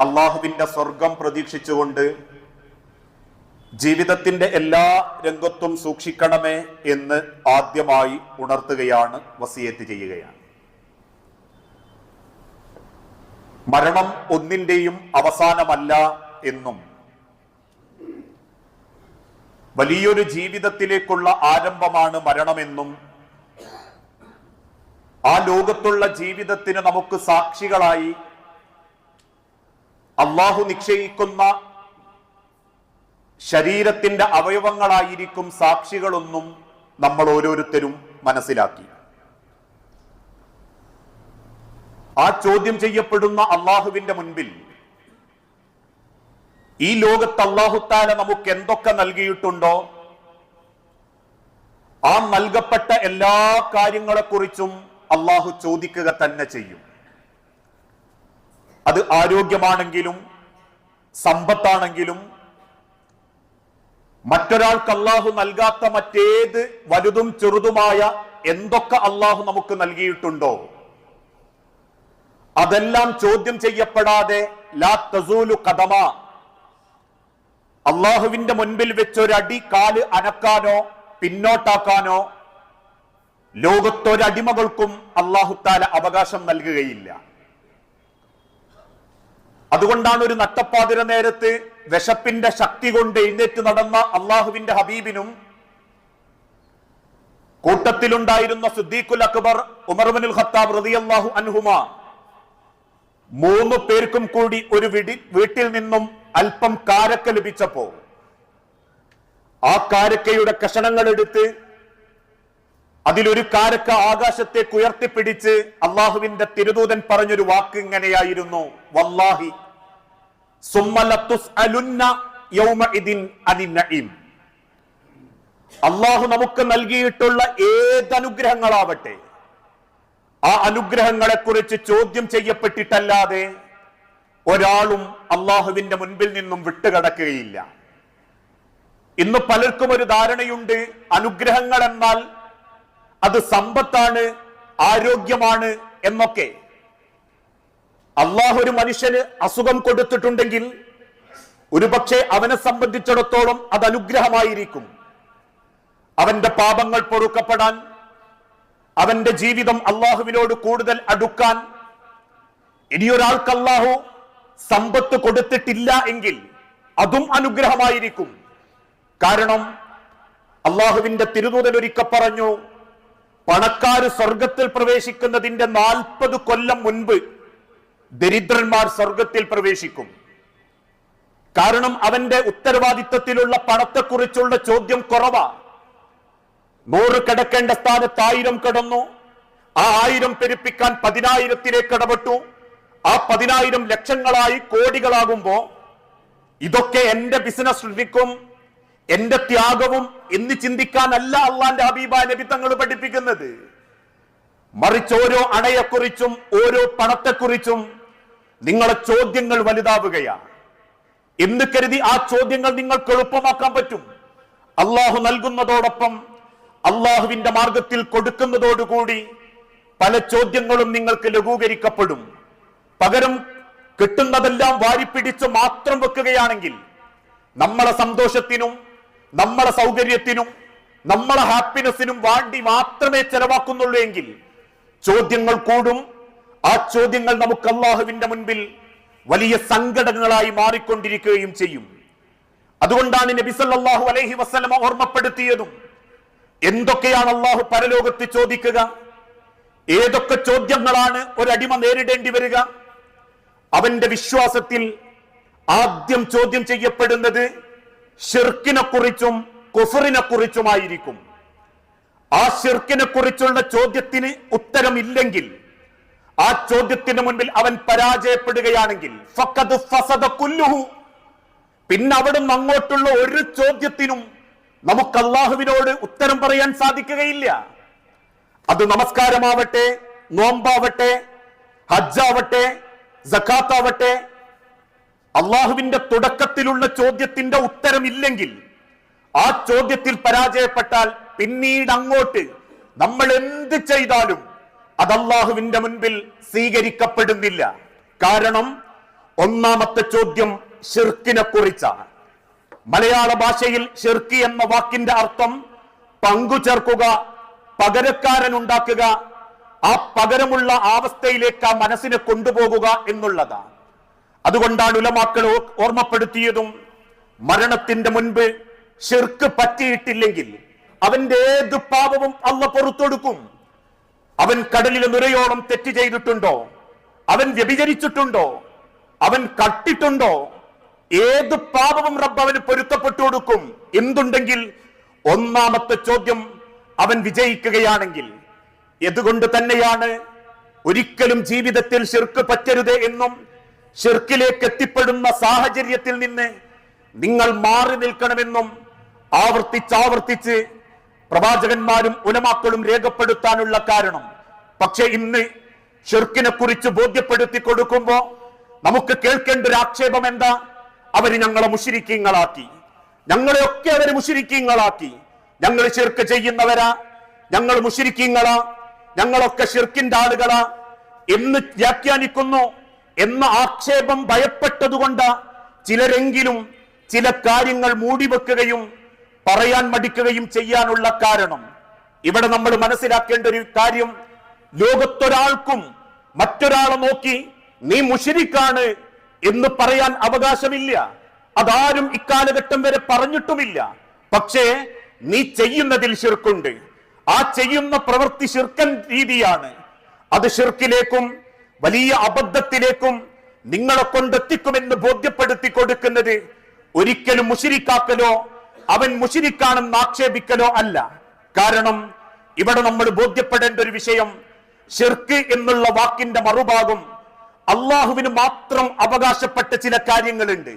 അള്ളാഹുവിന്റെ സ്വർഗം പ്രതീക്ഷിച്ചുകൊണ്ട് ജീവിതത്തിന്റെ എല്ലാ രംഗത്തും സൂക്ഷിക്കണമേ എന്ന് ആദ്യമായി ഉണർത്തുകയാണ് വസിയത്ത് ചെയ്യുകയാണ്. മരണം ഒന്നിന്റെയും അവസാനമല്ല എന്നും വലിയൊരു ജീവിതത്തിലേക്കുള്ള ആരംഭമാണ് മരണമെന്നും ആ ലോകത്തുള്ള ജീവിതത്തിന് നമുക്ക് സാക്ഷികളായി അള്ളാഹു നിശ്ചയിക്കുന്ന ശരീരത്തിന്റെ അവയവങ്ങളായിരിക്കും സാക്ഷികളൊന്നും നമ്മൾ ഓരോരുത്തരും മനസ്സിലാക്കി. ആ ചോദ്യം ചെയ്യപ്പെടുന്ന അള്ളാഹുവിന്റെ മുൻപിൽ ഈ ലോകത്ത് അള്ളാഹുത്താല നമുക്ക് എന്തൊക്കെ നൽകിയിട്ടുണ്ടോ ആ നൽകപ്പെട്ട എല്ലാ കാര്യങ്ങളെക്കുറിച്ചും അള്ളാഹു ചോദിക്കുക തന്നെ ചെയ്യും. അത് ആരോഗ്യമാണെങ്കിലും സമ്പത്താണെങ്കിലും മറ്റൊരാൾക്ക് അള്ളാഹു നൽകാത്ത മറ്റേത് വലുതും ചെറുതുമായ എന്തൊക്കെ അള്ളാഹു നമുക്ക് നൽകിയിട്ടുണ്ടോ? അതെല്ലാം ചോദ്യം ചെയ്യപ്പെടാതെ ലാ തസൂലു കഥമ അള്ളാഹുവിന്റെ മുൻപിൽ വെച്ചൊരടി കാൽ അനക്കാനോ പിന്നോട്ടാക്കാനോ ലോകത്തൊരടിമകൾക്കും അള്ളാഹുത്താല അവകാശം നൽകുകയില്ല. അതുകൊണ്ടാണ് ഒരു നട്ടപ്പാതിര നേരത്ത് വിശപ്പിന്റെ ശക്തി കൊണ്ട് എഴുന്നേറ്റ് നടന്ന അള്ളാഹുവിന്റെ ഹബീബിനും കൂട്ടത്തിലുണ്ടായിരുന്ന സിദ്ദീഖുൽ അക്ബർ ഉമർബനുൽ ഖത്താബ് റളിയല്ലാഹു അൻഹുമ മൂന്ന് പേർക്കും കൂടി ഒരു വിടി വീട്ടിൽ നിന്നും അല്പം കാരക്ക ലഭിച്ചപ്പോ ആ കാരക്കയുടെ കഷണങ്ങൾ എടുത്ത് അതിലൊരു കാരക്ക ആകാശത്തേക്ക് ഉയർത്തിപ്പിടിച്ച് അള്ളാഹുവിന്റെ തിരുദൂതൻ പറഞ്ഞൊരു വാക്ക് ഇങ്ങനെയായിരുന്നു. വല്ലാഹി. അള്ളാഹു നമുക്ക് നൽകിയിട്ടുള്ള ഏതനുഗ്രഹങ്ങളാവട്ടെ? ആ അനുഗ്രഹങ്ങളെ കുറിച്ച് ചോദ്യം ചെയ്യപ്പെട്ടിട്ടല്ലാതെ ഒരാളും അള്ളാഹുവിന്റെ മുൻപിൽ നിന്നും വിട്ടുകടക്കുകയില്ല. ഇന്ന് പലർക്കും ഒരു ധാരണയുണ്ട് അനുഗ്രഹങ്ങൾ എന്നാൽ അത് സമ്പത്താണ് ആരോഗ്യമാണ് എന്നൊക്കെ. അള്ളാഹു ഒരു മനുഷ്യന് അസുഖം കൊടുത്തിട്ടുണ്ടെങ്കിൽ ഒരുപക്ഷെ അവനെ സംബന്ധിച്ചിടത്തോളം അത് അനുഗ്രഹമായിരിക്കും. അവന്റെ പാപങ്ങൾ പൊറുക്കപ്പെടാൻ അവന്റെ ജീവിതം അള്ളാഹുവിനോട് കൂടുതൽ അടുക്കാൻ ഇനിയൊരാൾക്ക് അള്ളാഹു സമ്പത്ത് കൊടുത്തിട്ടില്ല എങ്കിൽ അതും അനുഗ്രഹമായിരിക്കും. കാരണം അള്ളാഹുവിന്റെ തിരുദൂതൻ ഒരിക്ക പറഞ്ഞു പണക്കാര് സ്വർഗത്തിൽ പ്രവേശിക്കുന്നതിന്റെ നാൽപ്പത് കൊല്ലം മുൻപ് ദരിദ്രന്മാർ സ്വർഗത്തിൽ പ്രവേശിക്കും. കാരണം അവന്റെ ഉത്തരവാദിത്തത്തിലുള്ള പണത്തെക്കുറിച്ചുള്ള ചോദ്യം കുറവാ. നൂറ് കിടക്കേണ്ട സ്ഥാനത്ത് ആയിരം കിടന്നു. ആ ആയിരം പെരുപ്പിക്കാൻ പതിനായിരത്തിലേക്ക് ഇടപെട്ടു. ആ പതിനായിരം ലക്ഷങ്ങളായി കോടികളാകുമ്പോ ഇതൊക്കെ എന്റെ ബിസിനസ് ശ്രദ്ധിക്കും. എന്റെ ത്യാഗവും എന്ന് ചിന്തിക്കാനല്ല അള്ളാന്റെ ഹബീബ നബി തങ്ങൾ പഠിപ്പിക്കുന്നത്. മറിച്ച് ഓരോ അണയെക്കുറിച്ചും ഓരോ പണത്തെക്കുറിച്ചും നിങ്ങളെ ചോദ്യങ്ങൾ വലുതാവുകയാണ്. എന്ന് കരുതി ആ ചോദ്യങ്ങൾ നിങ്ങൾക്ക് എളുപ്പമാക്കാൻ പറ്റും. അള്ളാഹു നൽകുന്നതോടൊപ്പം അള്ളാഹുവിന്റെ മാർഗത്തിൽ കൊടുക്കുന്നതോടുകൂടി പല ചോദ്യങ്ങളും നിങ്ങൾക്ക് ലഘൂകരിക്കപ്പെടും. പകരം കിട്ടുന്നതെല്ലാം വാരിപ്പിടിച്ച് മാത്രം വെക്കുകയാണെങ്കിൽ നമ്മളെ സന്തോഷത്തിനും നമ്മളെ സൗകര്യത്തിനും നമ്മളെ ഹാപ്പിനെസ്സിനും വാണ്ടി മാത്രമേ ചെലവാക്കുന്നുള്ളൂ എങ്കിൽ ചോദ്യങ്ങൾ കൂടും ആ ചോദ്യങ്ങൾ നമുക്ക് അള്ളാഹുവിന്റെ മുൻപിൽ വലിയ സങ്കടങ്ങളായി മാറിക്കൊണ്ടിരിക്കുകയും ചെയ്യും. അതുകൊണ്ടാണ് നബി സല്ലല്ലാഹു അലൈഹി വസല്ലമ ഓർമ്മപ്പെടുത്തിയതും എന്തൊക്കെയാണ് അള്ളാഹു പരലോകത്ത് ചോദിക്കുക? ഏതൊക്കെ ചോദ്യങ്ങളാണ് ഒരടിമ നേരിടേണ്ടി വരിക? അവന്റെ വിശ്വാസത്തിൽ ആദ്യം ചോദ്യം ചെയ്യപ്പെടുന്നത് ഷിർക്കിനെ കുറിച്ചും കുഫറിനെ കുറിച്ചുമായിരിക്കും ആ ഷിർക്കിനെ കുറിച്ചുള്ള ചോദ്യത്തിന് ഉത്തരമില്ലെങ്കിൽ ആ ചോദ്യത്തിന് മുൻപിൽ അവൻ പരാജയപ്പെടുകയാണെങ്കിൽ പിന്നെ അവിടുന്ന് അങ്ങോട്ടുള്ള ഒരു ചോദ്യത്തിനും നമുക്ക് അള്ളാഹുവിനോട് ഉത്തരം പറയാൻ സാധിക്കുകയില്ല. അത് നമസ്കാരമാവട്ടെ നോമ്പാവട്ടെ ഹജ്ജാവട്ടെ ജക്കാത്താവട്ടെ അള്ളാഹുവിന്റെ തുടക്കത്തിലുള്ള ചോദ്യത്തിന്റെ ഉത്തരമില്ലെങ്കിൽ ആ ചോദ്യത്തിൽ പരാജയപ്പെട്ടാൽ പിന്നീട് അങ്ങോട്ട് നമ്മൾ എന്ത് ചെയ്താലും അത് അള്ളാഹുവിന്റെ മുൻപിൽ സ്വീകരിക്കപ്പെടുന്നില്ല. കാരണം ഒന്നാമത്തെ ചോദ്യം ഷിർക്കിനെ കുറിച്ചാണ്. മലയാള ഭാഷയിൽ ഷിർക്കി എന്ന വാക്കിന്റെ അർത്ഥം പങ്കു ചേർക്കുക പകരക്കാരൻ ഉണ്ടാക്കുക ആ പകരമുള്ള അവസ്ഥയിലേക്ക് ആ മനസ്സിനെ കൊണ്ടുപോകുക എന്നുള്ളതാണ്. അതുകൊണ്ടാണ് ഉലമാക്കൾ ഓർമ്മപ്പെടുത്തിയതും മരണത്തിന്റെ മുൻപ് ഷിർക്ക് പറ്റിയിട്ടില്ലെങ്കിൽ അവന്റെ ഏത് പാപവും അല്ല പുറത്തൊടുക്കും. അവൻ കടലിലെ നുരയോളം തെറ്റ് ചെയ്തിട്ടുണ്ടോ? അവൻ വ്യഭിചരിച്ചിട്ടുണ്ടോ? അവൻ കട്ടിട്ടുണ്ടോ? ഏത് പാപവും റബ്ബ് അവന് പൊരുത്തപ്പെട്ടു കൊടുക്കും. എന്തുണ്ടെങ്കിൽ ഒന്നാമത്തെ ചോദ്യം അവൻ വിജയിക്കുകയാണെങ്കിൽ എതുകൊണ്ട് തന്നെയാണ് ഒരിക്കലും ജീവിതത്തിൽ ശിർക്ക് പറ്റരുത് എന്നും ശിർക്കിലേക്ക് എത്തിപ്പെടുന്ന സാഹചര്യത്തിൽ നിന്ന് നിങ്ങൾ മാറി നിൽക്കണമെന്നും ആവർത്തിച്ചാവർത്തിച്ച് പ്രവാചകന്മാരും ഉലമാക്കളും രേഖപ്പെടുത്താനുള്ള കാരണം. പക്ഷെ ഇന്ന് ഷിർക്കിനെ കുറിച്ച് ബോധ്യപ്പെടുത്തി കൊടുക്കുമ്പോ നമുക്ക് കേൾക്കേണ്ട ഒരു ആക്ഷേപം എന്താ? അവർ ഞങ്ങളെ മുഷിരിക്കീങ്ങളാക്കി ഞങ്ങളെയൊക്കെ അവർ മുഷിരിക്കീങ്ങളാക്കി ഞങ്ങൾ ഷിർക്ക് ചെയ്യുന്നവരാ. ഞങ്ങൾ മുഷിരിക്കീങ്ങളാ ഞങ്ങളൊക്കെ ഷിർക്കിന്റെ ആളുകളാ എന്ന് വ്യാഖ്യാനിക്കുന്നു. എന്ന ആക്ഷേപം ഭയപ്പെട്ടതുകൊണ്ട് ചിലരെങ്കിലും ചില കാര്യങ്ങൾ മൂടിവെക്കുകയും പറയാൻ മടിക്കുകയും ചെയ്യാനുള്ള കാരണം. ഇവിടെ നമ്മൾ മനസ്സിലാക്കേണ്ട ഒരു കാര്യം ലോകത്തൊരാൾക്കും മറ്റൊരാളെ നോക്കി നീ മുഷിരിക്കാണ് എന്ന് പറയാൻ അവകാശമില്ല. അതാരും ഇക്കാലഘട്ടം വരെ പറഞ്ഞിട്ടുമില്ല. പക്ഷേ നീ ചെയ്യുന്നതിൽ ശിർക്കുണ്ട്. ആ ചെയ്യുന്ന പ്രവൃത്തി ശിർക്കൻ രീതിയാണ്. അത് ശിർക്കിലേക്കും വലിയ അബദ്ധത്തിലേക്കും നിങ്ങളെ കൊണ്ടെത്തിക്കുമെന്ന് ബോധ്യപ്പെടുത്തി കൊടുക്കുന്നത് ഒരിക്കലും മുഷിരിക്കാക്കലോ അവൻ മുഷിരിക്കാണെന്ന് ആക്ഷേപിക്കലോ അല്ല. കാരണം ഇവിടെ നമ്മൾ ബോധ്യപ്പെടേണ്ട ഒരു വിഷയം ഷിർക്ക് എന്നുള്ള വാക്കിന്റെ മറുഭാഗം അള്ളാഹുവിന് മാത്രം അവകാശപ്പെട്ട ചില കാര്യങ്ങളുണ്ട്.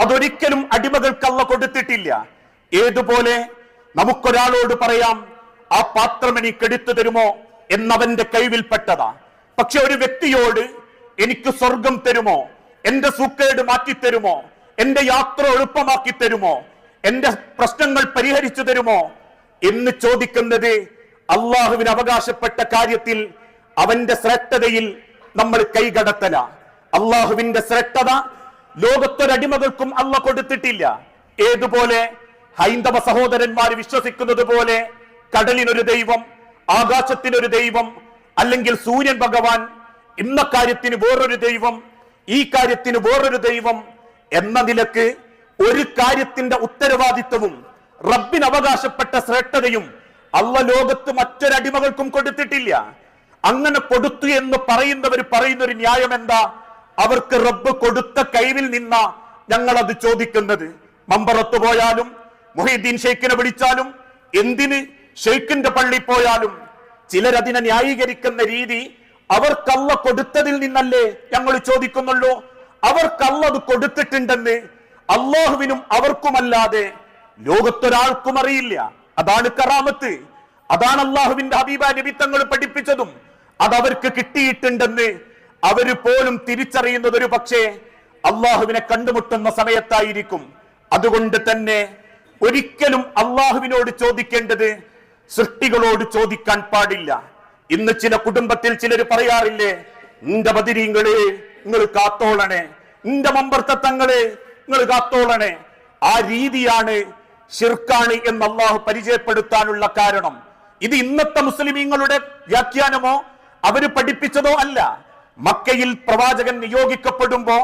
അതൊരിക്കലും അടിമകൾക്കല്ല കൊടുത്തിട്ടില്ല. ഏതുപോലെ നമുക്കൊരാളോട് പറയാം ആ പാത്രം എനിക്ക് എടുത്തു തരുമോ? എന്നവന്റെ കഴിവിൽപ്പെട്ടതാ പക്ഷെ ഒരു വ്യക്തിയോട് എനിക്ക് സ്വർഗം തരുമോ? എന്റെ സൂക്കേട് മാറ്റി തരുമോ എന്റെ യാത്ര എളുപ്പമാക്കി തരുമോ എന്റെ പ്രശ്നങ്ങൾ പരിഹരിച്ചു തരുമോ എന്ന് ചോദിക്കുന്നത് അള്ളാഹുവിന് അവകാശപ്പെട്ട കാര്യത്തിൽ അവന്റെ ശ്രേഷ്ഠതയിൽ നമ്മൾ കൈകടത്തല. അള്ളാഹുവിന്റെ ശ്രേഷ്ഠത ലോകത്തൊരടിമകൾക്കും അല്ല കൊടുത്തിട്ടില്ല. ഏതുപോലെ ഹൈന്ദവ സഹോദരന്മാർ വിശ്വസിക്കുന്നത് പോലെ കടലിനൊരു ദൈവം ആകാശത്തിനൊരു ദൈവം അല്ലെങ്കിൽ സൂര്യൻ ഭഗവാൻ ഇന്ന കാര്യത്തിന് വേറൊരു ദൈവം ഈ കാര്യത്തിന് വേറൊരു ദൈവം എന്ന നിലയ്ക്ക് ഒരു കാര്യത്തിന്റെ ഉത്തരവാദിത്വവും റബ്ബിന് അവകാശപ്പെട്ട ശ്രേഷ്ഠതയും അള്ള ലോകത്ത് മറ്റൊരടിമകൾക്കും കൊടുത്തിട്ടില്ല. അങ്ങനെ കൊടുത്തു എന്ന് പറയുന്നവർ പറയുന്ന ഒരു ന്യായം എന്താ? അവർക്ക് റബ്ബ് കൊടുത്ത കൈവിൽ നിന്ന ഞങ്ങൾ അത് ചോദിക്കുന്നത്. മമ്പറത്ത് പോയാലും മൊഹീദ്ദീൻ ഷെയ്ഖിനെ വിളിച്ചാലും എന്തിന് ഷെയ്ഖിന്റെ പള്ളി പോയാലും ചിലരതിനെ ന്യായീകരിക്കുന്ന രീതി അവർക്കല്ല കൊടുത്തതിൽ നിന്നല്ലേ ഞങ്ങൾ ചോദിക്കുന്നുള്ളൂ. അവർക്കല്ല അത് കൊടുത്തിട്ടുണ്ടെന്ന് അള്ളാഹുവിനും അവർക്കുമല്ലാതെ ലോകത്തൊരാൾക്കും അറിയില്ല. അതാണ് കറാമത്ത്. അതാണ് അള്ളാഹുവിന്റെ ഹബീബ നിമിത്തങ്ങൾ പഠിപ്പിച്ചതും. അത് അവർക്ക് കിട്ടിയിട്ടുണ്ടെന്ന് അവർ പോലും തിരിച്ചറിയുന്നത് ഒരു പക്ഷേ അള്ളാഹുവിനെ കണ്ടുമുട്ടുന്ന സമയത്തായിരിക്കും. അതുകൊണ്ട് തന്നെ ഒരിക്കലും അള്ളാഹുവിനോട് ചോദിക്കേണ്ടത് സൃഷ്ടികളോട് ചോദിക്കാൻ പാടില്ല. ഇന്ന് ചില കുടുംബത്തിൽ ചിലർ പറയാറില്ലേ നിന്റെ ബദിരീങ്ങളെ നിങ്ങൾ കാത്തോളണേ. നിന്റെ മമ്പർത്തങ്ങളെ നിങ്ങൾ കാത്തോളണേ. ആ രീതിയാണ് ഷിർക്കാണ് എന്ന് അള്ളാഹു പരിചയപ്പെടുത്താനുള്ള കാരണം. ഇത് ഇന്നത്തെ മുസ്ലിമീങ്ങളുടെ വ്യാഖ്യാനമോ അവർ പഠിപ്പിച്ചതോ അല്ല. മക്കയിൽ പ്രവാചകൻ നിയോഗിക്കപ്പെടുമ്പോ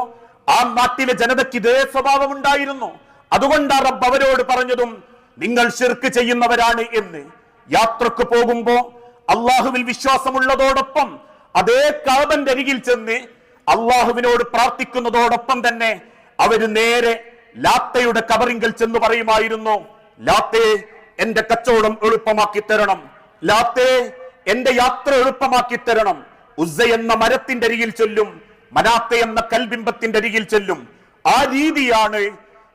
ആ നാട്ടിലെ ജനതയ്ക്ക് ഇതേ സ്വഭാവം ഉണ്ടായിരുന്നു. അതുകൊണ്ടാ റബ്ബ് അവരോട് പറഞ്ഞതും നിങ്ങൾ ഷിർക്ക് ചെയ്യുന്നവരാണ് എന്ന്. യാത്രയ്ക്ക് പോകുമ്പോ അള്ളാഹുവിൽ വിശ്വാസമുള്ളതോടൊപ്പം അതേ കാബന്റെ അരികിൽ ചെന്ന് അള്ളാഹുവിനോട് പ്രാർത്ഥിക്കുന്നതോടൊപ്പം തന്നെ അവർ നേരെ ലാത്തയുടെ കബറിങ്കൽ ചെന്ന് പറയുമായിരുന്നു ലാത്തേ എന്റെ കച്ചവടം എളുപ്പമാക്കി തരണം. ലാത്തേ എന്റെ യാത്ര എളുപ്പമാക്കി തരണം. ഉസ്സ എന്ന മരത്തിന്റെ അരികിൽ ചൊല്ലും മനാത്ത എന്ന കൽബിംബത്തിന്റെ അരികിൽ ചൊല്ലും. ആ രീതിയാണ്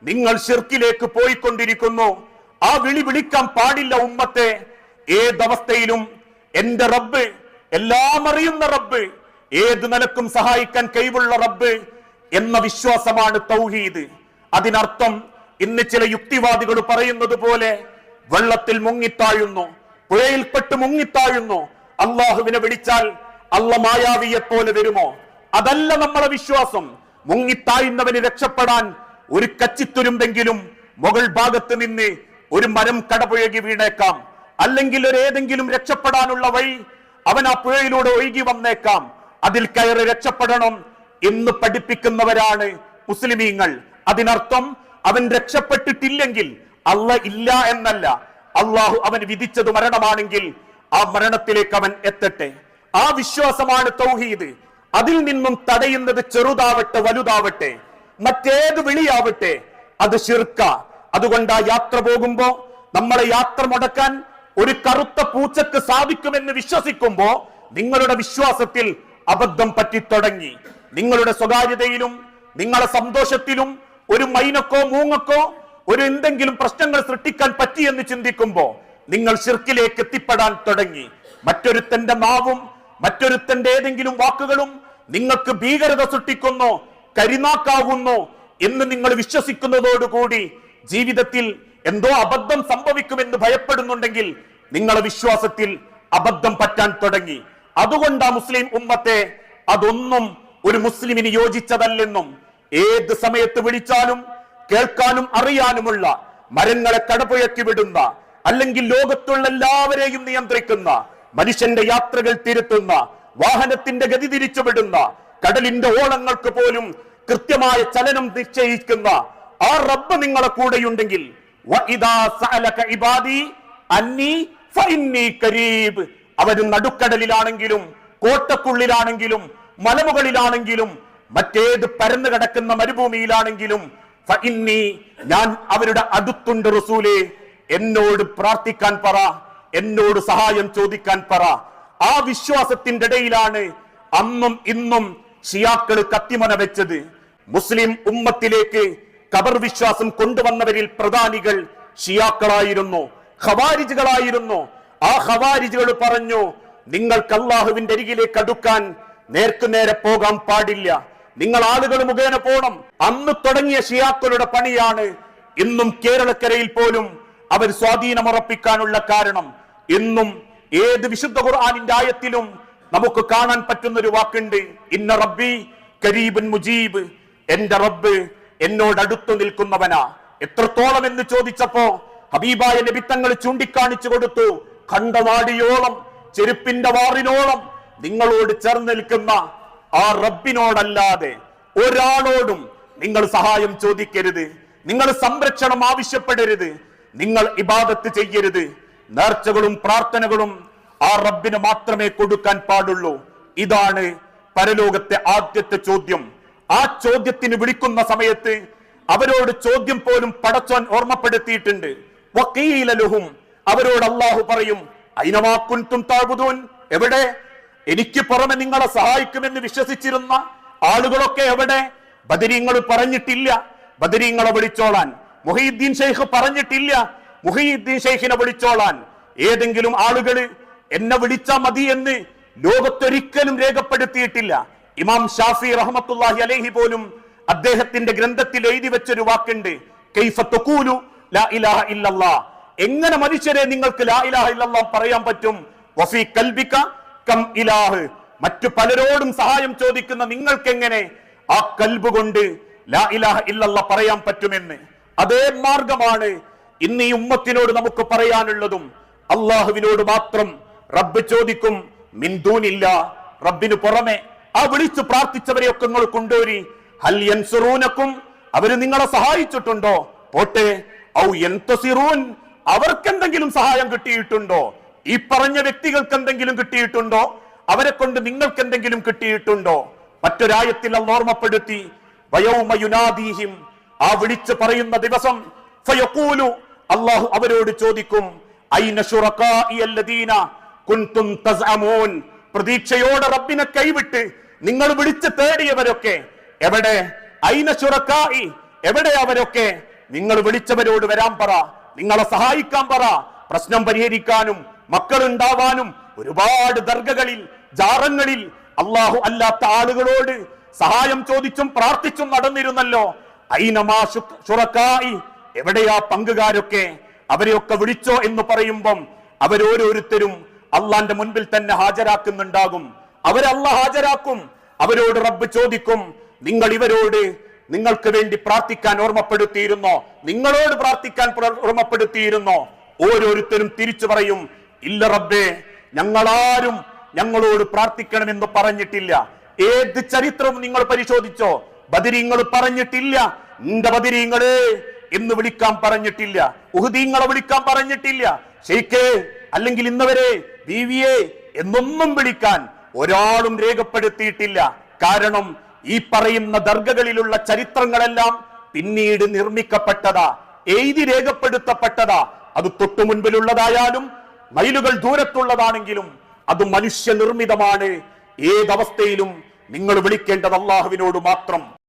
നിങ്ങൾ ഷിർക്കിലേക്ക് പോയിക്കൊണ്ടിരിക്കുന്നു. ആ വിളി വിളിക്കാൻ പാടില്ല ഉമ്മത്തെ. ഏതവസ്ഥയിലും എന്റെ റബ്ബ് എല്ലാം അറിയുന്ന റബ്ബ് ഏത് നിലക്കും സഹായിക്കാൻ കഴിവുള്ള റബ്ബ് എന്ന വിശ്വാസമാണ് തൗഹീദ്. അതിനർത്ഥം ഇന്ന് ചില യുക്തിവാദികൾ പറയുന്നത് പോലെ വെള്ളത്തിൽ മുങ്ങിത്താഴുന്നു പുഴയിൽപ്പെട്ട് മുങ്ങിത്താഴുന്നു. അള്ളാഹുവിനെ വിളിച്ചാൽ അള്ള മായാവിയെ പോലെ വരുമോ? അതല്ല നമ്മളെ വിശ്വാസം. മുങ്ങിത്താഴുന്നവന് രക്ഷപ്പെടാൻ ഒരു കച്ചിത്തുരുമ്പെങ്കിലും മുകൾ ഭാഗത്ത് നിന്ന് ഒരു മരം കടപുഴകി വീണേക്കാം. അല്ലെങ്കിൽ ഒരു ഏതെങ്കിലും രക്ഷപ്പെടാനുള്ള വഴി അവൻ ആ പുഴയിലൂടെ ഒഴുകി വന്നേക്കാം. അതിൽ കയറി രക്ഷപ്പെടണം എന്ന് പഠിപ്പിക്കുന്നവരാണ് മുസ്ലിമീങ്ങൾ. അതിനർത്ഥം അവൻ രക്ഷപ്പെട്ടിട്ടില്ലെങ്കിൽ അല്ല ഇല്ല എന്നല്ല. അള്ളാഹു അവൻ വിധിച്ചത് മരണമാണെങ്കിൽ ആ മരണത്തിലേക്ക് അവൻ എത്തട്ടെ. ആ വിശ്വാസമാണ് തൗഹീദ്. അതിൽ നിന്നും തടയുന്നത് ചെറുതാവട്ടെ വലുതാവട്ടെ മറ്റേത് വിളിയാവട്ടെ അത് ശിർക്ക. അതുകൊണ്ട് ആ യാത്ര പോകുമ്പോ നമ്മളെ യാത്ര മുടക്കാൻ ഒരു കറുത്ത പൂച്ചക്ക് സാധിക്കുമെന്ന് വിശ്വസിക്കുമ്പോ നിങ്ങളുടെ വിശ്വാസത്തിൽ അബദ്ധം പറ്റിത്തുടങ്ങി. നിങ്ങളുടെ സ്വകാര്യതയിലും നിങ്ങളുടെ സന്തോഷത്തിലും ഒരു മൈനക്കോ മൂങ്ങക്കോ ഒരു എന്തെങ്കിലും പ്രശ്നങ്ങൾ സൃഷ്ടിക്കാൻ പറ്റിയെന്ന് ചിന്തിക്കുമ്പോൾ നിങ്ങൾ ശിർക്കിലേക്ക് എത്തിപ്പെടാൻ തുടങ്ങി. മറ്റൊരുത്തന്റെ നാവും മറ്റൊരുത്തന്റെ ഏതെങ്കിലും വാക്കുകളും നിങ്ങൾക്ക് ഭീകരത സൃഷ്ടിക്കുന്നു കരിനാക്കാകുന്നു എന്ന് നിങ്ങൾ വിശ്വസിക്കുന്നതോടുകൂടി ജീവിതത്തിൽ എന്തോ അബദ്ധം സംഭവിക്കുമെന്ന് ഭയപ്പെടുന്നുണ്ടെങ്കിൽ നിങ്ങളെ വിശ്വാസത്തിൽ അബദ്ധം പറ്റാൻ തുടങ്ങി. അതുകൊണ്ടാ മുസ്ലിം ഉമ്മത്തെ അതൊന്നും ഒരു മുസ്ലിമിന് യോജിച്ചതല്ലെന്നും ഏത് സമയത്ത് വിളിച്ചാലും കേൾക്കാനും അറിയാനുമുള്ള മരങ്ങളെ കടപുഴക്കി വിടുന്ന അല്ലെങ്കിൽ ലോകത്തുള്ള എല്ലാവരെയും നിയന്ത്രിക്കുന്ന മനുഷ്യന്റെ യാത്രകൾ തിരുത്തുന്ന വാഹനത്തിന്റെ ഗതി തിരിച്ചുവിടുന്ന കടലിന്റെ ഓളങ്ങൾക്ക് പോലും കൃത്യമായ ചലനം നിശ്ചയിക്കുന്ന ആ റബ്ബ് നിങ്ങളെ കൂടെയുണ്ടെങ്കിൽ അവർ നടുക്കടലിലാണെങ്കിലും കോട്ടക്കുള്ളിലാണെങ്കിലും മലമുകളിലാണെങ്കിലും മറ്റേത് പരന്നു കിടക്കുന്ന മരുഭൂമിയിലാണെങ്കിലും ഞാൻ അവരുടെ അടുത്തുണ്ട് റസൂലേ എന്നോട് പ്രാർത്ഥിക്കാൻ പറ എന്നോട് സഹായം ചോദിക്കാൻ പറ. ആ വിശ്വാസത്തിന്റെ ഇടയിലാണ് അന്നും ഇന്നും ഷിയാക്കൾ കത്തിമന വെച്ചത്. മുസ്ലിം ഉമ്മത്തിലേക്ക് കബർ വിശ്വാസം കൊണ്ടുവന്നവരിൽ പ്രധാനികൾ ഷിയാക്കളായിരുന്നു ഖവാരിജുകളായിരുന്നു. ആ ഖവാരിജുകൾ പറഞ്ഞു നിങ്ങൾക്ക് അള്ളാഹുവിന്റെ അരികിലേക്ക് അടുക്കാൻ നേർക്കുനേരെ പോകാൻ പാടില്ല. നിങ്ങൾ ആളുകൾ മുഖേന പോണം. അന്ന് തുടങ്ങിയ ഷിയാക്കളുടെ പണിയാണ് ഇന്നും കേരളക്കരയിൽ പോലും അവർ സ്വാധീനം ഉറപ്പിക്കാനുള്ള കാരണം. ഇന്നും ഏത് വിശുദ്ധ ഖുർആാനിന്റെ ആയത്തിലും നമുക്ക് കാണാൻ പറ്റുന്ന ഒരു വാക്കുണ്ട്. ഇന്ന റബ്ബി കരീബൻ മുജീബ്. എന്റെ റബ്ബ് എന്നോട് അടുത്തു നിൽക്കുന്നവനാ. എത്രത്തോളം എന്ന് ചോദിച്ചപ്പോ ഹബീബായ നബിത്തങ്ങൾ ചൂണ്ടിക്കാണിച്ചു കൊടുത്തു. കണ്ടവാടിയോളം ചെരുപ്പിന്റെ വാറിനോളം നിങ്ങളോട് ചേർന്ന് നിൽക്കുന്ന ആ റബ്ബിനോടല്ലാതെ ഒരാളോടും നിങ്ങൾ സഹായം ചോദിക്കരുത്. നിങ്ങൾ സംരക്ഷണം ആവശ്യപ്പെടരുത്. നിങ്ങൾ ഇബാദത്ത് ചെയ്യരുത്. നേർച്ചകളും പ്രാർത്ഥനകളും ആ റബ്ബിന് മാത്രമേ കൊടുക്കാൻ പാടുള്ളൂ. ഇതാണ് പരലോകത്തെ ആദ്യത്തെ ചോദ്യം. ആ ചോദ്യത്തിന് വിളിക്കുന്ന സമയത്ത് അവരോട് ചോദ്യം പോലും പടച്ചോൻ ഓർമ്മപ്പെടുത്തിയിട്ടുണ്ട്. വക്കീലലുഹും അവരോട് അള്ളാഹു പറയും അയിനവാക്കുൻതും താഴ്വുതൂൻ എവിടെ? എനിക്ക് പുറമെ നിങ്ങളെ സഹായിക്കുമെന്ന് വിശ്വസിച്ചിരുന്ന ആളുകളൊക്കെ എവിടെ? ബദരീങ്ങൾ പറഞ്ഞിട്ടില്ല. ബദരീങ്ങളെ വിളിച്ചോളാൻ. മുഹീദ്ദീൻ ഷെയ്ഖ് പറഞ്ഞിട്ടില്ല. മുഹീദ്ദീൻ ഷെയ്ഖിനെ വിളിച്ചോളാൻ. ഏതെങ്കിലും ആളുകൾ എന്നെ വിളിച്ചാ മതി എന്ന് ലോകത്തൊരിക്കലും രേഖപ്പെടുത്തിയിട്ടില്ല. ഇമാം ഷാഫി റഹമത്തുല്ലാഹി അലൈഹി പോലും അദ്ദേഹത്തിന്റെ ഗ്രന്ഥത്തിൽ എഴുതി വെച്ചൊരു വാക്കുണ്ട്. ലാ ഇലാഹ എങ്ങനെ മനുഷ്യരെ നിങ്ങൾക്ക് ലാ ഇലാഹ ഇല്ലല്ലാ പറയാൻ പറ്റും? വഫി കൽബിക കം ഇലാഹ്. മറ്റു പലരോടും സഹായം ചോദിക്കുന്ന നിങ്ങൾക്കെങ്ങനെ ആ കൽബ് കൊണ്ട് ലാ ഇലാഹ ഇല്ലല്ലാ പറയാൻ പറ്റുമെന്ന്? അതേ മാർഗമാണ് ഇന്ന് ഈ ഉമ്മത്തിനോട് നമുക്ക് പറയാനുള്ളതും. അള്ളാഹുവിനോട് മാത്രം റബ്ബ് ചോദിക്കും മിന്തൂനില്ല റബ്ബിന് പുറമെ ആ വിളിച്ചു പ്രാർത്ഥിച്ചവരെയൊക്കെ നിങ്ങൾ കൊണ്ടുവരി. ഹൽ യൻസുറൂനക്കും അവർ നിങ്ങളെ സഹായിച്ചിട്ടുണ്ടോ? പോട്ടെ. ഔ എന്തസിറൂൻ അവർക്കെന്തെങ്കിലും സഹായം കിട്ടിയിട്ടുണ്ടോ? ഈ പറഞ്ഞ വ്യക്തികൾക്ക് എന്തെങ്കിലും കിട്ടിയിട്ടുണ്ടോ? അവരെ കൊണ്ട് നിങ്ങൾക്ക് എന്തെങ്കിലും കിട്ടിയിട്ടുണ്ടോ? മറ്റൊരായത്തിൽ അന്ന് ഓർമ്മപ്പെടുത്തി വയോമയുനാദീഹിം ആ വിളിച്ച് പറയുന്ന ദിവസം അള്ളാഹു അവരോട് ചോദിക്കും കുൻതും തസ്അമൂൻ പ്രതീക്ഷയോടെ റബ്ബിനെ കൈവിട്ട് നിങ്ങൾ വിളിച്ച് തേടിയവരൊക്കെ എവിടെ? ഐന എവിടെ അവരൊക്കെ? നിങ്ങൾ വിളിച്ചവരോട് വരാൻ പറ നിങ്ങളെ സഹായിക്കാൻ പറ പ്രശ്നം പരിഹരിക്കാനും മക്കളുണ്ടാവാനും ഒരുപാട് ദർഗകളിൽ ജാറങ്ങളിൽ അള്ളാഹു അല്ലാത്ത ആളുകളോട് സഹായം ചോദിച്ചും പ്രാർത്ഥിച്ചും നടന്നിരുന്നല്ലോ. എവിടെയാ പങ്കുകാരൊക്കെ? അവരെയൊക്കെ വിളിച്ചോ എന്ന് പറയുമ്പം അവരോരോരുത്തരും അള്ളാന്റെ മുൻപിൽ തന്നെ ഹാജരാക്കുന്നുണ്ടാകും. അവരല്ല ഹാജരാക്കും. അവരോട് റബ്ബ് ചോദിക്കും നിങ്ങൾ ഇവരോട് നിങ്ങൾക്ക് വേണ്ടി പ്രാർത്ഥിക്കാൻ ഓർമ്മപ്പെടുത്തിയിരുന്നോ? നിങ്ങളോട് പ്രാർത്ഥിക്കാൻ പ്ര- ഓർമ്മപ്പെടുത്തിയിരുന്നോ? ഓരോരുത്തരും തിരിച്ചു പറയും ഇല്ല റബ്ബേ ഞങ്ങളാരും ഞങ്ങളോട് പ്രാർത്ഥിക്കണമെന്ന് പറഞ്ഞിട്ടില്ല. ഏത് ചരിത്രവും നിങ്ങൾ പരിശോധിച്ചോ? ബദിരീങ്ങൾ പറഞ്ഞിട്ടില്ല. നിന്റെ ബദിരീങ്ങളെ എന്ന് വിളിക്കാൻ പറഞ്ഞിട്ടില്ല. ഉഹുദീങ്ങളെ വിളിക്കാൻ പറഞ്ഞിട്ടില്ല. ഷെയ്ഖേ അല്ലെങ്കിൽ ഇന്നവരെ ബീവിയെ എന്നൊന്നും വിളിക്കാൻ ഒരാളും രേഖപ്പെടുത്തിയിട്ടില്ല. കാരണം ഈ പറയുന്ന ദർഗകളിലുള്ള ചരിത്രങ്ങളെല്ലാം പിന്നീട് നിർമ്മിക്കപ്പെട്ടതാ എഴുതി രേഖപ്പെടുത്തപ്പെട്ടതാ. അത് തൊട്ടു മുൻപിലുള്ളതായാലും മൈലുകൾ ദൂരത്തുള്ളതാണെങ്കിലും അത് മനുഷ്യനിർമ്മിതമാണ്. ഏതവസ്ഥയിലും നിങ്ങൾ വിളിക്കേണ്ടത് അള്ളാഹുവിനോട് മാത്രം.